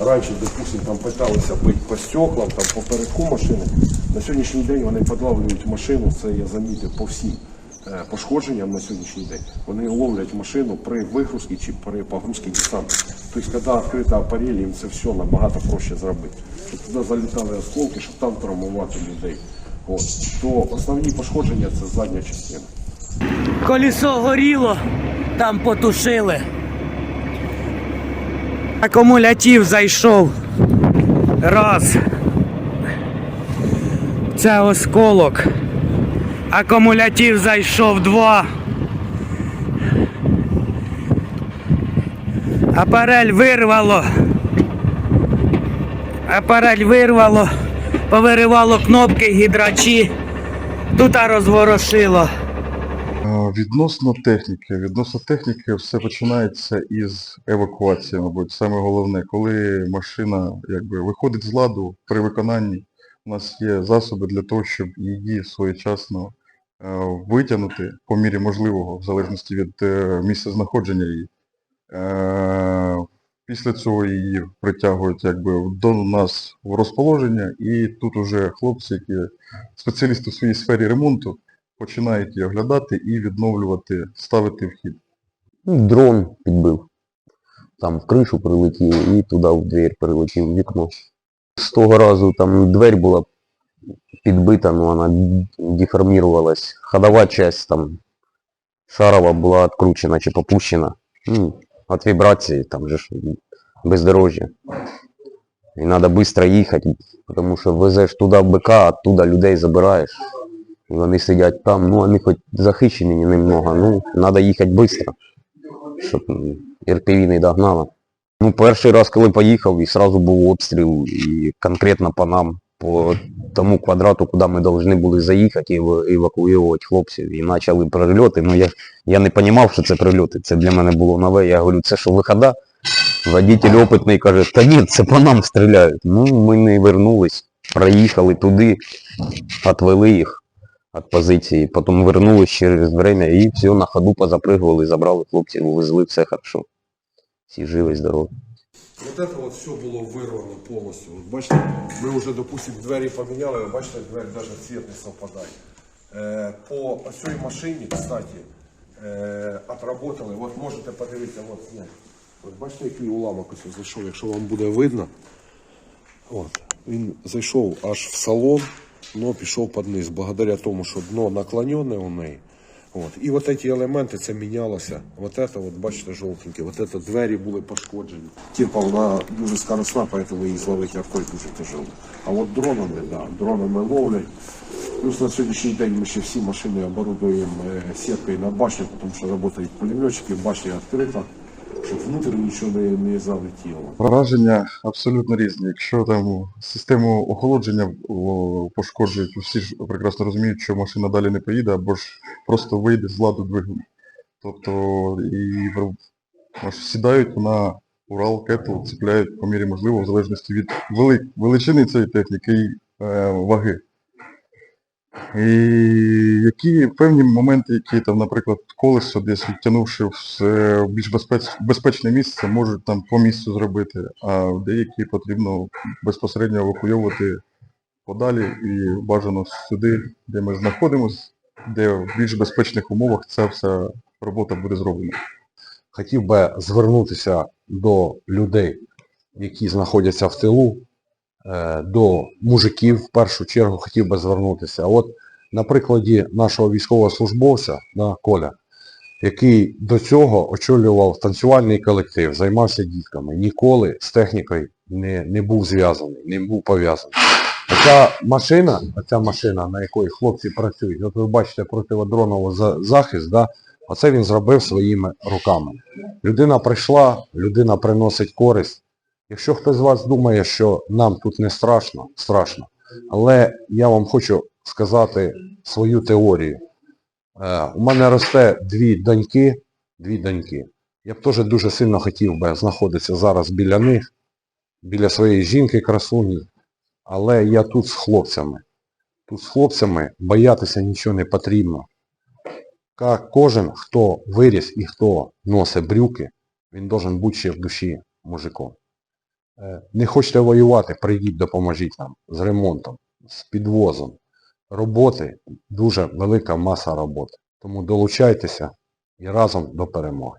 раніше, допустим, там питалися бити по стеклам, там по передку машини. На сьогоднішній день вони подлавлюють машину, це я замітив по всім е, пошкодженням на сьогоднішній день. Вони ловлять машину при вигрузці чи при погрузці десанту. Тобто, коли відкрита апарель, їм це все набагато проще зробити. Щоб туди залітали осколки, щоб там травмувати людей. От. То основні пошкодження це задня частина. Колесо горіло, там потушили. Акумулятив зайшов. Раз. Це осколок. Акумулятив зайшов два. Апарель вирвало. Апарель вирвало, повиривало кнопки, гідрачі. Тут розворошило. Е, Відносно техніки, відносно техніки все починається із евакуації, мабуть. Саме головне, коли машина якби виходить з ладу при виконанні, у нас є засоби для того, щоб її своєчасно е, витягнути по мірі можливого, в залежності від е, місця знаходження її. Після цього її притягують якби до нас в розположення, і тут уже хлопці, які спеціалісти в своїй сфері ремонту, починають її оглядати і відновлювати, ставити в хід. Ну, Дрон підбив. Там в кришу прилетів і туди в двір прилетів в вікно. З того разу там дверь була підбита, ну вона деформірувалась. Ходова часть там шарова була відкручена чи попущена. Ну, від вібрації, там же ж бездорожжя. І треба швидко їхати, тому що везеш туди БК, а оттуда людей забираєш. Вони сидять там, ну вони хоч захищені немного, ну, треба їхати швидко, щоб м, РПВ не догнала. Ну, перший раз, коли поїхав, і одразу був обстріл, і конкретно по нам, по тому квадрату, куди ми повинні були заїхати і евакуювати хлопців. І почали прильоти. Ну, я, я не розумів, що це прильоти. Це для мене було нове. Я говорю, це що вихода? Водитель опитний каже, та ні, це по нам стріляють. Ну, ми не вернулись, проїхали туди, отвели їх від позиції, потім вернулись через время і все, на ходу позапригували, забрали хлопців, увезли, все хорошо. Всі живі, здорові. Вот это вот все було вирвано повністю. От бачите, ми вже, допустимо, двері поміняли, ви бачите, двері навіть цвіт не совпадає. Е, по цій машині, кстати, е, отработали, от можете подивитися, от, ні. от бачите, який уламок ось зайшов, якщо вам буде видно. От, він зайшов аж в салон, но пішов під низ, благодаря тому, що дно наклонене у неї. От. І от ці елементи це мінялося. От це, бачите, жовтеньке, от це двері були пошкоджені. Типа вона дуже скоростна, поэтому її зловити авто дуже тяжело. А от дронами, да, дронами ловлять. Плюс на сьогоднішній день ми ще всі машини оборудуємо е, сіткою на башню, тому що працюють пулеметчики, башня відкрита, щоб внутрі нічого не, залетіло. Враження абсолютно різні. Якщо там систему охолодження о, пошкоджують, всі ж прекрасно розуміють, що машина далі не поїде, або ж просто вийде з ладу двигун. Тобто і сідають на Урал, кетл, цепляють по мірі можливого, в залежності від вели- величини цієї техніки і е, ваги. І які певні моменти, які там, наприклад, колесо десь відтягнувши в більш безпечне місце, можуть там по місцю зробити, а деякі потрібно безпосередньо евакуйовувати подалі і бажано сюди, де ми знаходимося, де в більш безпечних умовах ця вся робота буде зроблена. хотів би звернутися до людей, які знаходяться в тилу, е, до мужиків в першу чергу хотів би звернутися. От на прикладі нашого військовослужбовця да, Коля, який до цього очолював танцювальний колектив, займався дітками, ніколи з технікою не, не був зв'язаний, не був пов'язаний. Оця машина, оця машина, на якій хлопці працюють, от ви бачите противодроновий захист, да, оце він зробив своїми руками. Людина прийшла, людина приносить користь. Якщо хтось з вас думає, що нам тут не страшно, страшно. Але я вам хочу сказати свою теорію. Е, у мене росте дві доньки, дві доньки. Я б теж дуже сильно хотів би знаходитися зараз біля них, біля своєї жінки красуні, але я тут з хлопцями. Тут з хлопцями боятися нічого не потрібно. Кожен, хто виріс і хто носить брюки, він должен бути ще в душі мужиком. Е, Не хочете воювати, прийдіть, допоможіть нам з ремонтом, з підвозом. Роботи, дуже велика маса роботи. Тому долучайтеся і разом до перемоги.